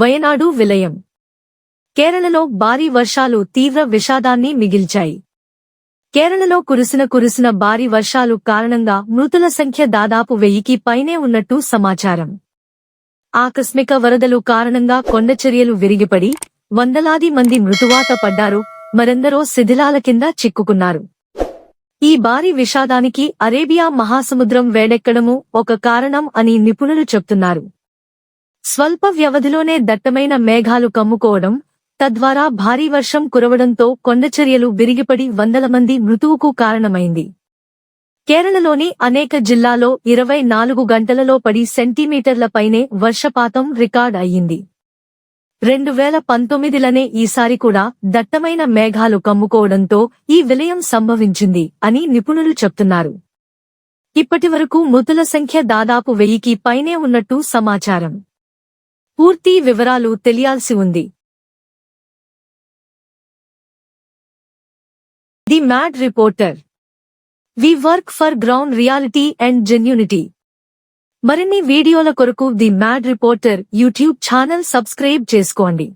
వయనాడు విలయం. కేరళలో భారీ వర్షాలు తీవ్ర విషాదాన్ని మిగిల్చాయి. కేరళలో కురిసిన కురిసిన భారీ వర్షాలు కారణంగా మృతుల సంఖ్య దాదాపు వెయ్యికి పైనే ఉన్నట్టు సమాచారం. ఆకస్మిక వరదలు కారణంగా కొండచర్యలు విరిగిపడి వందలాది మంది మృతువాత పడ్డారు మరెందరో శిథిలాల కింద చిక్కుకున్నారు. ఈ భారీ విషాదానికి అరేబియా మహాసముద్రం వేడెక్కడము ఒక కారణం అని నిపుణులు చెప్తున్నారు. స్వల్ప వ్యవధిలోనే దట్టమైన మేఘాలు కమ్ముకోవడం తద్వారా భారీ వర్షం కురవడంతో కొండచర్యలు విరిగిపడి వందల మంది మృతువుకు కారణమైంది. కేరళలోని అనేక జిల్లాలో ఇరవై నాలుగు గంటలలో పడి సెంటీమీటర్ల పైనే వర్షపాతం రికార్డ్ అయ్యింది. రెండు వేల పంతొమ్మిదిలనే ఈసారి కూడా దట్టమైన మేఘాలు కమ్ముకోవడంతో ఈ విలయం సంభవించింది అని నిపుణులు చెప్తున్నారు. ఇప్పటివరకు మృతుల సంఖ్య దాదాపు వెయ్యికి పైనే ఉన్నట్టు సమాచారం. పూర్తి వివరాలు తెలియాల్సి ఉంది. The Mad Reporter. We work for ground reality and genuinity. మరిన్ని వీడియోల కొరకు the Mad Reporter YouTube channel subscribe చేసుకోండి.